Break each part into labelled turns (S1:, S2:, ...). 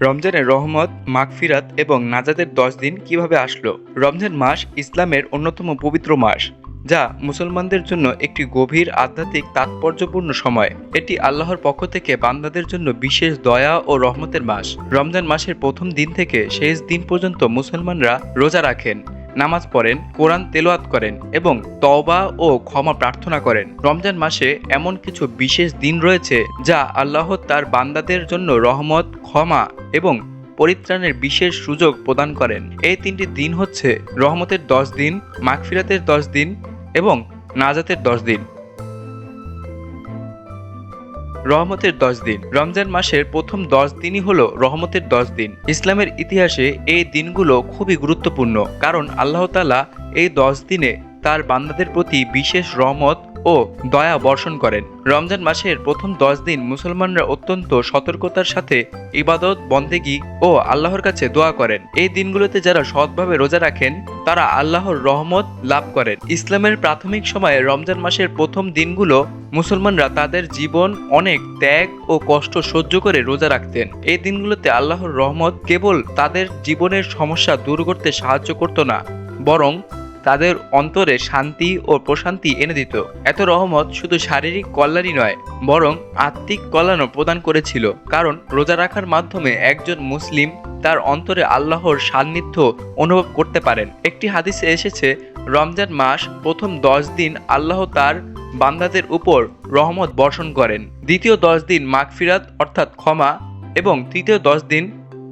S1: রমজানের রহমত, মাগফিরাত এবং নাজাদের দশ দিন কীভাবে আসলো? রমজান মাস ইসলামের অন্যতম পবিত্র মাস, যা মুসলমানদের জন্য একটি গভীর আধ্যাত্মিক তাৎপর্যপূর্ণ সময়। এটি আল্লাহর পক্ষ থেকে বান্দাদের জন্য বিশেষ দয়া ও রহমতের মাস। রমজান মাসের প্রথম দিন থেকে শেষ দিন পর্যন্ত মুসলমানরা রোজা রাখেন। নামাজ পড়েন, কোরআন তেলোয়াত করেন এবং তওবা ও ক্ষমা প্রার্থনা করেন। রমজান মাসে এমন কিছু বিশেষ দিন রয়েছে যা আল্লাহ তার বান্দাদের জন্য রহমত, ক্ষমা এবং পরিত্রাণের বিশেষ সুযোগ প্রদান করেন। এই তিনটি দিন হচ্ছে রহমতের দশ দিন, মাগফিরাতের দশ দিন এবং নাজাতের দশ দিন। রহমতের দশ দিন। রমজান মাসের প্রথম দশ দিনই হলো রহমতের দশ দিন। ইসলামের ইতিহাসে এই দিনগুলো খুবই গুরুত্বপূর্ণ, কারণ আল্লাহতালা এই দশ দিনে তার বান্দাদের প্রতি বিশেষ রহমত ও দয়া বর্ষণ করেন। রমজান মাসের প্রথম দশ দিন মুসলমানরা অত্যন্ত সতর্কতার সাথে ইবাদত, বন্দেগি ও আল্লাহর কাছে দোয়া করেন। এই দিনগুলোতে যারা সৎভাবে রোজা রাখেন, তারা আল্লাহর রহমত লাভ করেন। ইসলামের প্রাথমিক সময়ে রমজান মাসের প্রথম দিনগুলো মুসলমানরা তাদের জীবন অনেক ত্যাগ ও কষ্ট সহ্য করে রোজা রাখতেন। এই দিনগুলোতে আল্লাহর রহমত কেবল তাদের জীবনের সমস্যা দূর করতে সাহায্য করত না, বরং তাদের অন্তরে শান্তি ও প্রশান্তি এনে দিত। এত রহমত শুধু শারীরিক কল্যাণই নয়, বরং আত্মিক কল্যাণও প্রদান করেছিল। কারণ রোজা রাখার মাধ্যমে একজন মুসলিম তার অন্তরে আল্লাহর সান্নিধ্য অনুভব করতে পারেন। একটি হাদিসে এসেছে, রমজান মাস প্রথম দশ দিন আল্লাহ তার বান্দাদের উপর রহমত বর্ষণ করেন। দ্বিতীয় দশ দিন মাগফিরাত অর্থাৎ ক্ষমা এবং তৃতীয় দশ দিন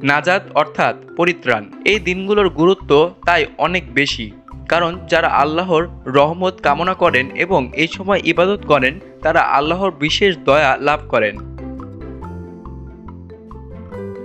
S1: নাজাদ অর্থাৎ পরিত্রাণ। এই দিনগুলোর গুরুত্ব তাই অনেক বেশি। কারণ যারা আল্লাহর রহমত কামনা করেন এবং এই সময় ইবাদত করেন, তারা আল্লাহর বিশেষ দয়া লাভ করেন।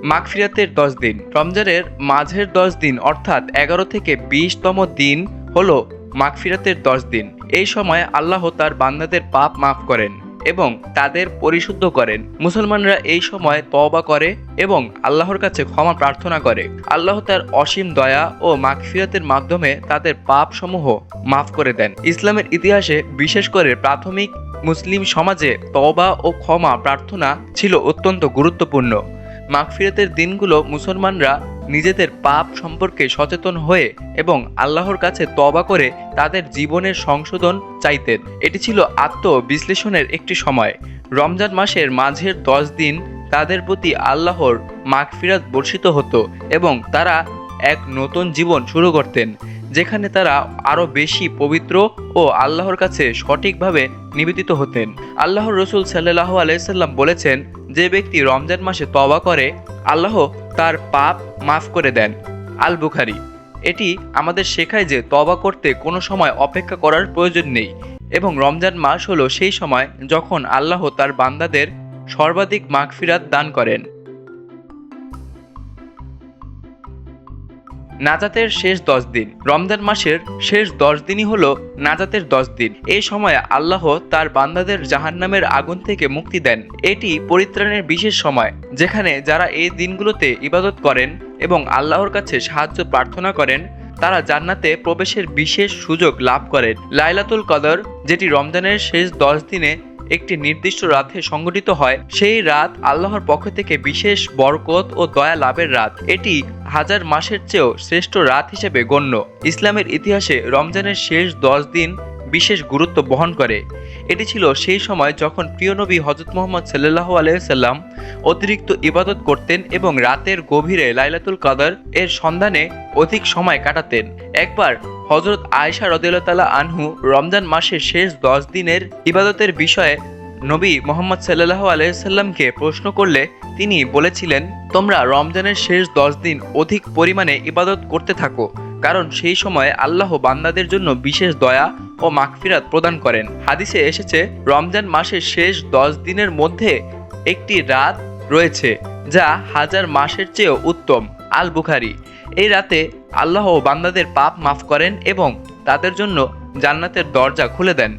S1: মাগফিরাতের দশ দিন। রমজানের মাঝের দশ দিন, অর্থাৎ এগারো থেকে বিশতম দিন হল মাগফিরাতের দশ দিন। এই সময় আল্লাহ তার বান্দাদের পাপ মাফ করেন। এবং তাদের পরিশুদ্ধ করেন। মুসলমানরা এই সময় তওবা করে এবং আল্লাহর কাছে ক্ষমা প্রার্থনা করে। আল্লাহ তার অসীম দয়া ও মাকফিয়াতের মাধ্যমে তাদের পাপ সমূহ মাফ করে দেন। ইসলামের ইতিহাসে বিশেষ করে প্রাথমিক মুসলিম সমাজে তওবা ও ক্ষমা প্রার্থনা ছিল অত্যন্ত গুরুত্বপূর্ণ। মাগফিরাতের দিনগুলো মুসলমানরা নিজেদের পাপ সম্পর্কে সচেতন হয়ে এবং আল্লাহর কাছে তবা করে তাদের জীবনের সংশোধন চাইতেন। এটি ছিল আত্মবিশ্লেষণের একটি সময়। রমজান মাসের মাঝের দশ দিন তাদের প্রতি আল্লাহর মাগফিরাত বর্ষিত হতো এবং তারা এক নতুন জীবন শুরু করতেন। যেখানে তারা আরও বেশি পবিত্র ও আল্লাহর কাছে সঠিকভাবে নিবেদিত হতেন। আল্লাহর রসুল সাল্লাহ আলাইসাল্লাম বলেছেন, যে ব্যক্তি রমজান মাসে তবা করে, আল্লাহ তার পাপ মাফ করে দেন। আল বুখারি এটি আমাদের শেখায় যে তবা করতে কোনো সময় অপেক্ষা করার প্রয়োজন নেই এবং রমজান মাস হলো সেই সময় যখন আল্লাহ তার বান্দাদের সর্বাধিক মাগফিরাত দান করেন। নাজাতের শেষ দশ দিন। রমজান মাসের শেষ দশ দিনই হলো নাজাতের দশ দিন। এই সময় আল্লাহ তার বান্দাদের জাহান্নামের আগুন থেকে মুক্তি দেন। এটি পরিত্রাণের বিশেষ সময়, যেখানে যারা এই দিনগুলোতে ইবাদত করেন এবং আল্লাহর কাছে সাহায্য প্রার্থনা করেন, তারা জান্নাতে প্রবেশের বিশেষ সুযোগ লাভ করেন। লাইলাতুল কদর, যেটি রমজানের শেষ দশ দিনে একটি নির্দিষ্ট রাতে সংগঠিত হয়, সেই রাত আল্লাহর পক্ষ থেকে বিশেষ বরকত ও দয়া লাভের রাত। এটি হাজার মাসের চেয়েও শ্রেষ্ঠ রাত হিসেবে গণ্য। ইসলামের ইতিহাসে রমজানের শেষ দশ দিন বিশেষ গুরুত্ব বহন করে। এটি ছিল সেই সময় যখন প্রিয় নবী হজরত মোহাম্মদ সাল্লাহ আলাইসাল্লাম অতিরিক্ত ইবাদত করতেন এবং রাতের গভীরে লাইলাতুল কাদার এর সন্ধানে অধিক সময় কাটাতেন। একবার হজরত আয়সা রদিল্লা আনহু রমজান মাসের শেষ দশ দিনের ইবাদতের বিষয়ে নবী মোহাম্মদ সাল্লাহ আলাইসাল্লামকে প্রশ্ন করলে তিনি বলেছিলেন, তোমরা রমজানের শেষ দশ দিন অধিক পরিমাণে ইবাদত করতে থাকো, কারণ সেই সময় আল্লাহ বান্দাদের জন্য বিশেষ দয়া ও মাগফিরাত প্রদান করেন। হাদিসে এসেছে, রমজান মাসের শেষ দশ দিনের মধ্যে একটি রাত রয়েছে যা হাজার মাসের চেয়েও উত্তম। আল বুখারি, এই রাতে আল্লাহ বান্দাদের পাপ মাফ করেন এবং তাদের জন্য জান্নাতের দরজা খুলে দেন।